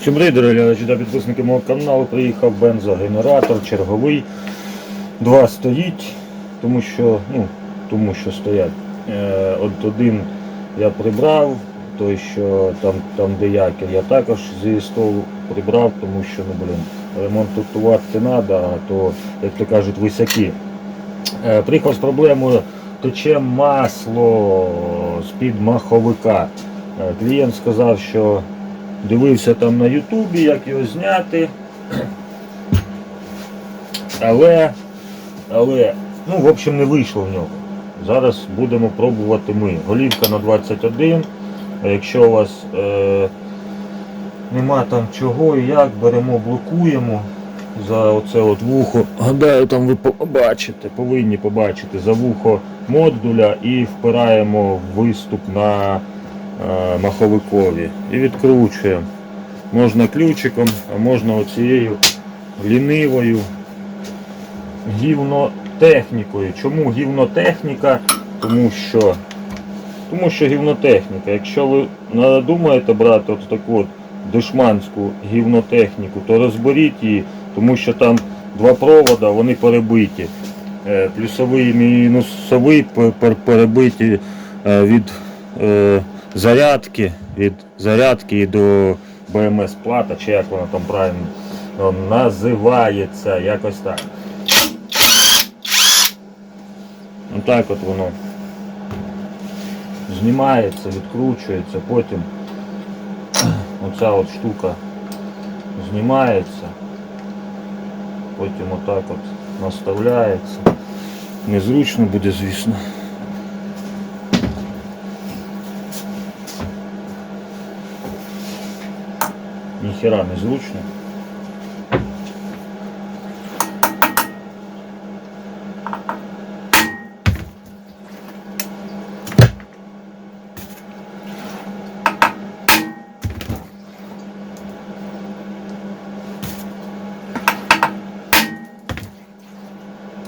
Всім дорогі глядачі та підписники мого каналу. Приїхав бензогенератор, черговий. Два стоїть, тому що, ну, тому що стоять. Е, от один я прибрав, той, що там, там де якір, я також зі столу прибрав, тому що ну, блін, ремонтувати треба, а то, як то кажуть, висяки. Е, приїхав з проблемою, тече масло з-під маховика. Е, клієнт сказав, що дивився там на Ютубі, як його зняти. Але, але, ну, в общем, не вийшло в нього. Зараз будемо пробувати ми. Голівка на 21. Якщо у вас е, нема там чого і як, беремо, блокуємо за оце от вухо. Гадаю, там ви побачите, повинні побачити за вухо модуля і впираємо виступ на маховикові і відкручуємо. Можна ключиком, а можна оцією лінивою гівнотехнікою. Чому гівнотехніка? Тому що тому що гівнотехніка. Якщо ви надумаєте брати от таку от дешманську гівнотехніку, то розберіть її, тому що там два провода, вони перебиті. Е, Плюсовий і мінусовий пер- пер- перебиті е, від е, зарядки, від зарядки до БМС плата, чи як вона там правильно е, називається, якось так. Отак от воно знімається, відкручується, потім оця от штука знімається, потім отак от наставляється. Незручно буде, звісно. Ніхера не зручно.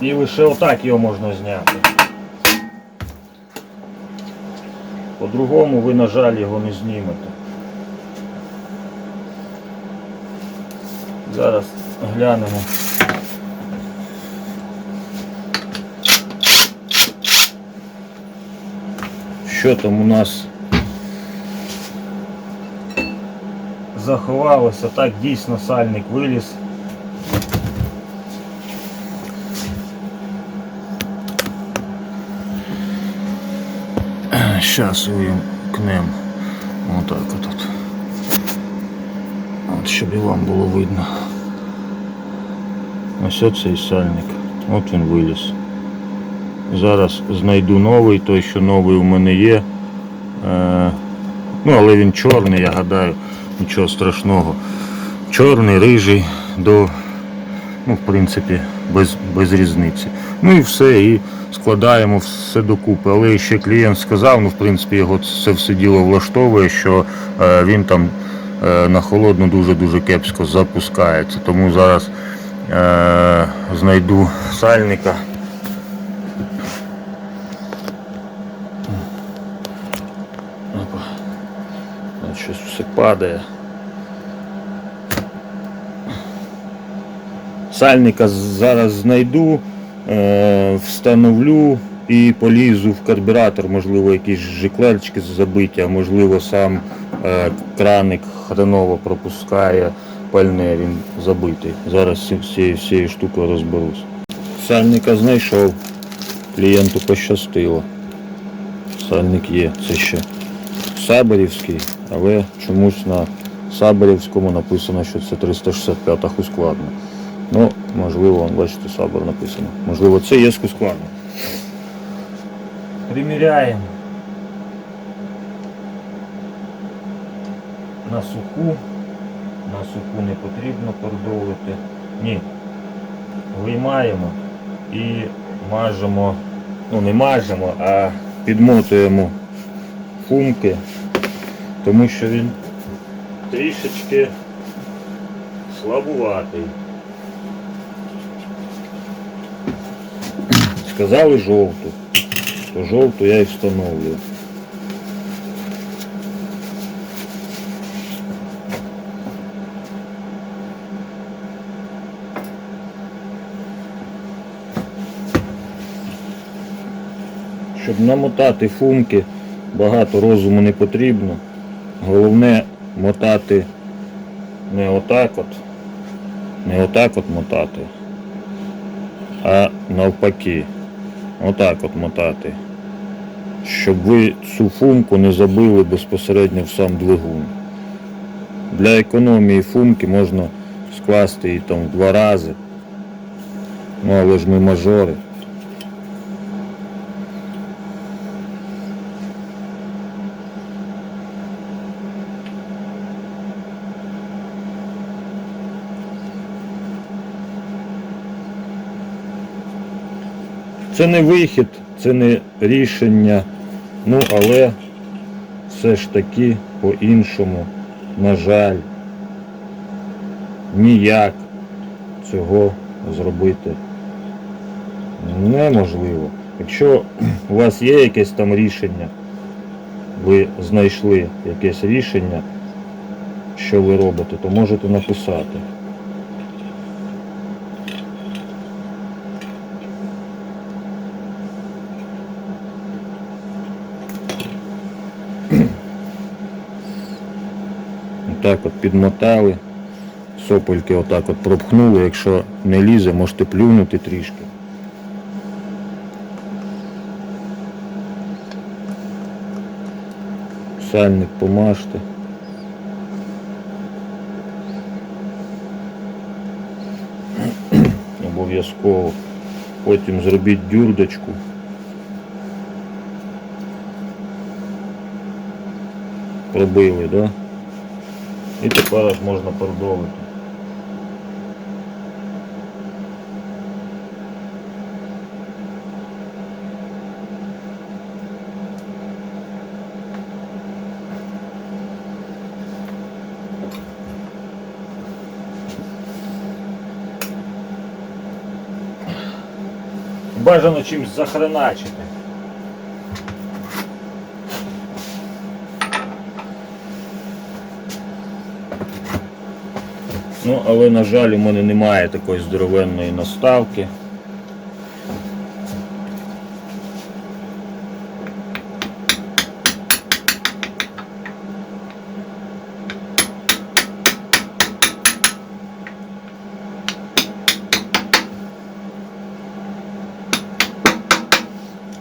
І лише отак його можна зняти. По-другому ви, на жаль, його не знімете. Зараз глянемо. Що там у нас заховалося? Так, дійсно сальник виліз. Сейчас увімкнем. Отак от. От. Щоб і вам було видно. Ось оцей сальник. От він виліз. Зараз знайду новий, той, що новий у мене є. Е, ну, але він чорний, я гадаю, нічого страшного. Чорний, рижий, до, ну, в принципі, без, без різниці. Ну і все, і складаємо все докупи. Але ще клієнт сказав, ну в принципі його це все діло влаштовує, що е, він там на холодну дуже-дуже кепсько запускається. Тому зараз е, знайду сальника. Щось все падає. Сальника зараз знайду, е, встановлю і полізу в карбюратор, можливо, якісь жиклерчики забиті, а можливо сам е, краник хреново пропускає пальне, він забитий. Зараз цією всією штукою розберусь. Сальника знайшов, клієнту пощастило. Сальник є, це ще Сабарівський, але чомусь на Сабарівському написано, що це 365 хускладна. Ну, можливо, бачите, Сабар написано. Можливо, це є складно. Приміряємо на суху. На суху не потрібно продовжити. Ні. Виймаємо і мажемо, ну не мажемо, а підмотуємо фумки, тому що він трішечки слабуватий. Сказали жовту, то жовту я і встановлю. Щоб намотати фумки, багато розуму не потрібно. Головне мотати не отак от, не отак от мотати, а навпаки. Отак от мотати. Щоб ви цю фумку не забили безпосередньо в сам двигун. Для економії фумки можна скласти її там в два рази. Ну але ж ми мажори. Це не вихід, це не рішення, ну але все ж таки по-іншому, на жаль, ніяк цього зробити неможливо. Якщо у вас є якесь там рішення, ви знайшли якесь рішення, що ви робите, то можете написати. Отак от підмотали, сопельки отак от пропхнули, якщо не лізе, можете плюнути трішки. Сальник помажте. Обов'язково. Потім зробіть дюрдочку. Пробили? Да? І тепер можна продовжити. Бажано чимось захреначити. Ну, але, на жаль, у мене немає такої здоровенної наставки.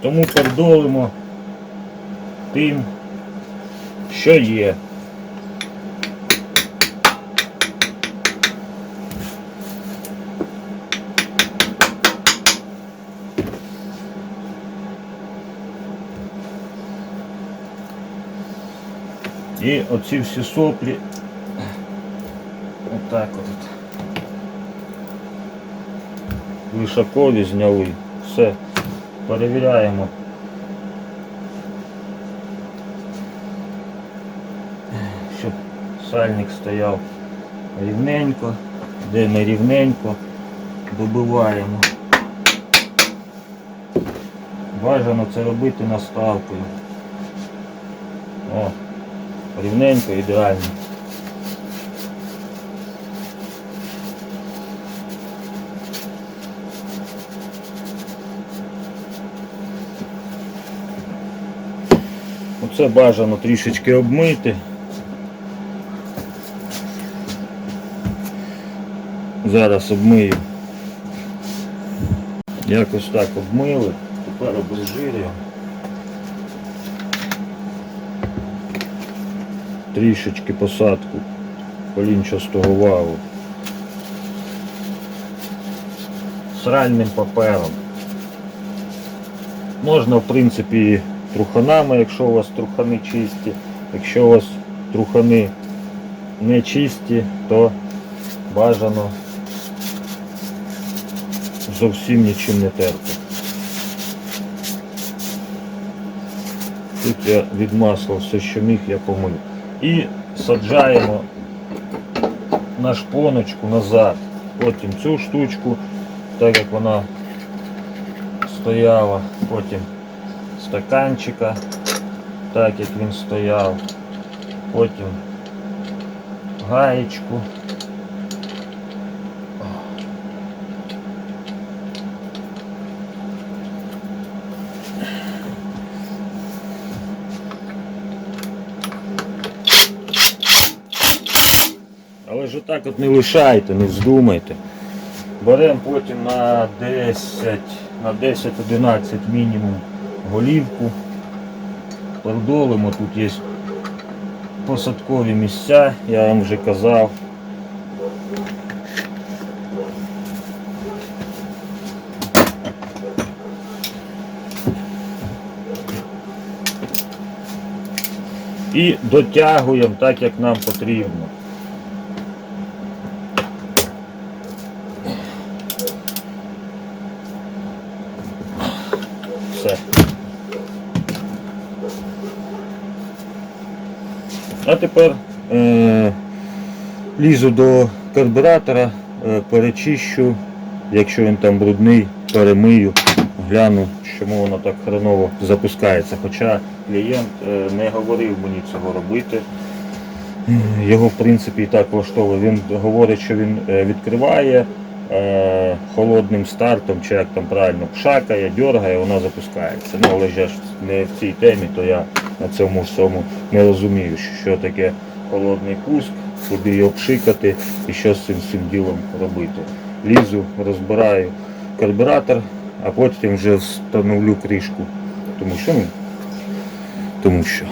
Тому пердолимо тим, що є. І оці всі соплі отак от. Вишакові зняли. Все. Перевіряємо. Щоб сальник стояв рівненько, де не рівненько, добиваємо. Бажано це робити наставкою. О, рівненько, ідеально. Оце бажано трішечки обмити. Зараз обмию. Якось так обмили, тепер обезжирюємо. Трішечки посадку колінчастого валу. Сральним папером. Можна, в принципі, труханами, якщо у вас трухани чисті. Якщо у вас трухани не чисті, то бажано зовсім нічим не терти. Тут я від масла все, що міг, я помив. І саджаємо на шпоночку назад. Потім цю штучку, так як вона стояла, потім стаканчика, так як він стояв, потім гаєчку. Кажу, так от не лишайте, не вздумайте. Беремо потім на 10, на 10-11 мінімум голівку. Продолимо, тут є посадкові місця, я вам вже казав. І дотягуємо так, як нам потрібно. А тепер е, лізу до карбюратора, е, перечищу, якщо він там брудний, перемию, гляну, чому воно так хреново запускається. Хоча клієнт е, не говорив мені цього робити. Його в принципі і так влаштовує. Він говорить, що він е, відкриває е, холодним стартом, чи як там правильно, пшакає, дергає, вона запускається. Ну, але ж не в цій темі, то я на цьому всьому не розумію, що таке холодний пуск, куди його пшикати і що з цим всім ділом робити. Лізу, розбираю карбюратор, а потім вже встановлю кришку. Тому що, ну, тому що.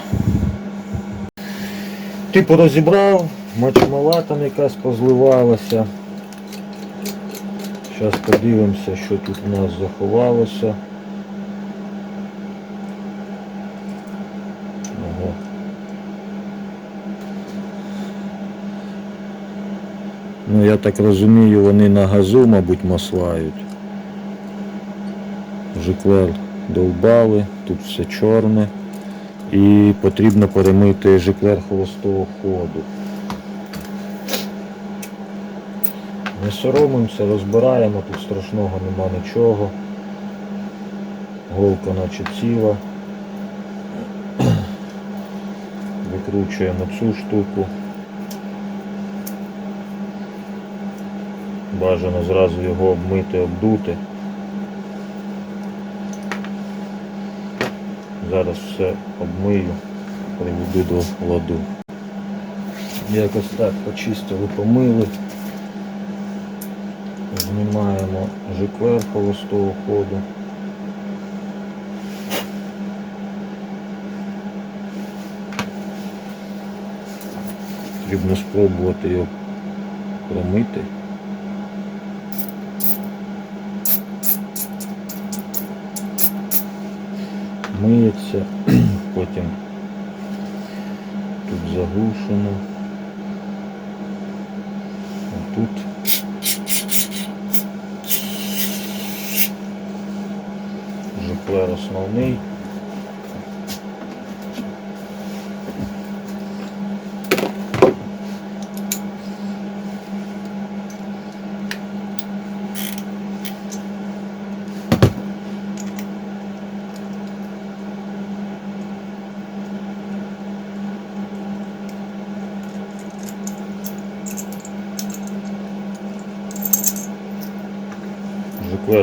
Типу розібрав, мочмала там якась позливалася. Зараз подивимося, що тут у нас заховалося. Ого. Ну я так розумію, вони на газу, мабуть, маслають. Жиклер довбали, тут все чорне. І потрібно перемити жиклер холостого ходу. Не соромимося, розбираємо, тут страшного нема нічого. Голка наче ціла. Викручуємо цю штуку. Бажано зразу його обмити, обдути. Зараз все обмию, приведу до ладу. Якось так почистили, помили. Знімаємо жиклер холостого ходу. Потрібно спробувати його промити. Миється, потім тут заглушено. А тут жиклер основний.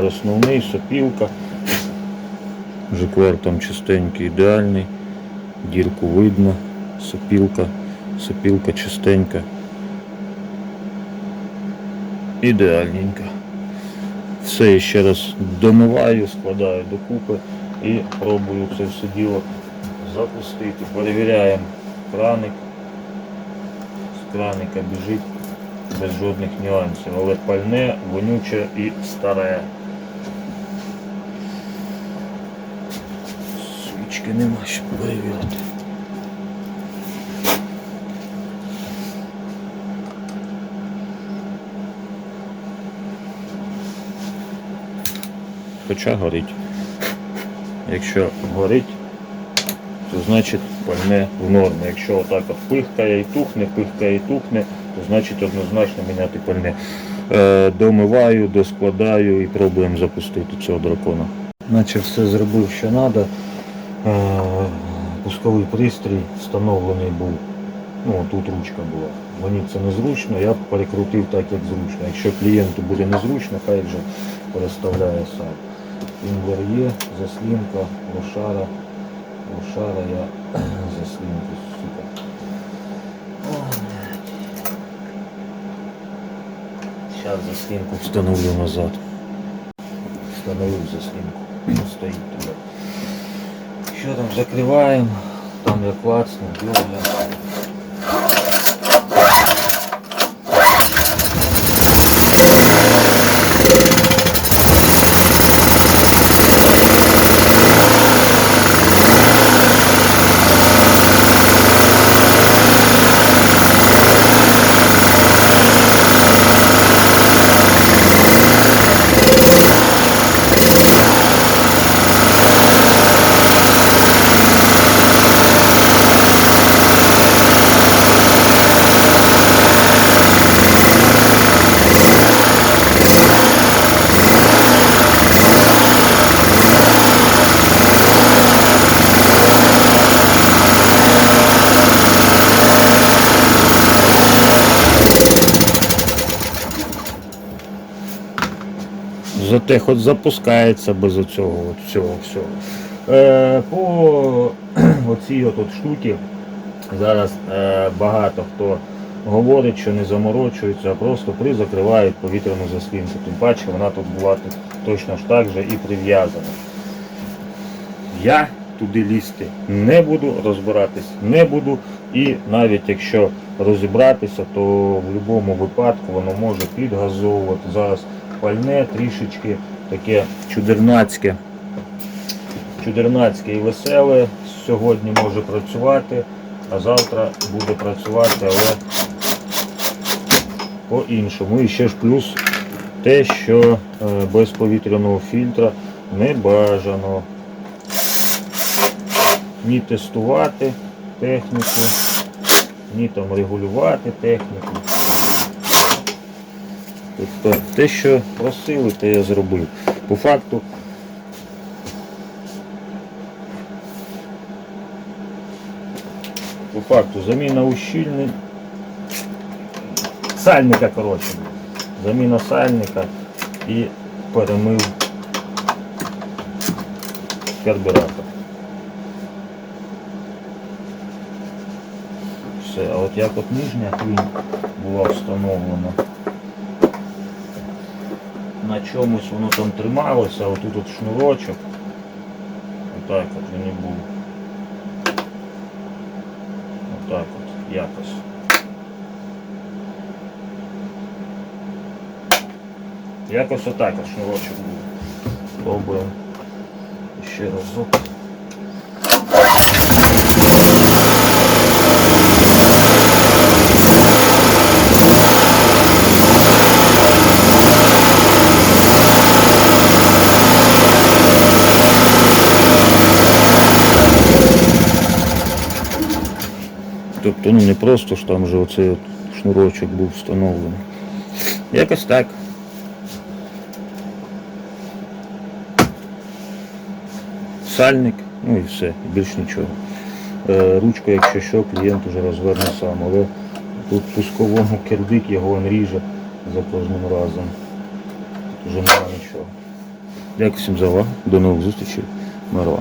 Основний, сопілка. Жиклер там чистенький, ідеальний. Дірку видно, сопілка, сопілка чистенька. Ідеальненька. Все ще раз домиваю, складаю докупи і пробую це все діло запустити. Перевіряємо краник. З краника біжить без жодних нюансів, але пальне, вонюче і старе. Свічки нема, щоб перевірити. Хоча горить. Якщо горить, то значить пальне в нормі. Якщо отак от пихкає і тухне, пихкає і тухне, то значить однозначно міняти пальне. Е, домиваю, доскладаю і пробуємо запустити цього дракона. Наче все зробив, що треба. Е, пусковий пристрій встановлений був. Ну, тут ручка була. Мені це незручно, я перекрутив так, як зручно. Якщо клієнту буде незручно, хай вже переставляє сам. Інвер є, заслінка, лошара. Лошара я заслінку, сука. Зараз заслінку встановлю назад. Встановив заслінку. Стоїть. Що там закриваємо? Там як клацну, дергаємо. Зате хоч запускається без оцього от всього всього. Е, по оцій от, от штуки зараз е, багато хто говорить, що не заморочуються, а просто призакривають повітряну заслінку. Тим паче вона тут була точно ж так же і прив'язана. Я туди лізти не буду, розбиратись не буду. І навіть якщо розібратися, то в будь-якому випадку воно може підгазовувати. Зараз пальне трішечки таке чудернацьке. Чудернацьке і веселе сьогодні може працювати, а завтра буде працювати, але по-іншому. І ще ж плюс те, що е, без повітряного фільтра не бажано ні тестувати техніку, ні там регулювати техніку. Тобто те, що просили, те я зробив. По факту по факту заміна ущільнень сальника, коротше. Заміна сальника і перемив карбюратор. Все, а от як от нижня хвінь була встановлена. На чомусь воно там трималося, а отут от шнурочок. Отак от він і був. Отак от, якось. Якось отак от шнурочок був. Пробуємо ще разок. Тобто ну не просто ж там вже оцей от шнурочок був встановлений. Якось так. Сальник, ну і все, більш нічого. Е, ручку, якщо що, клієнт уже розверне сам, але тут пусковому кирдик його він ріже за кожним разом. Тут вже немає нічого. Дякую всім за увагу. До нових зустрічей. Мирова.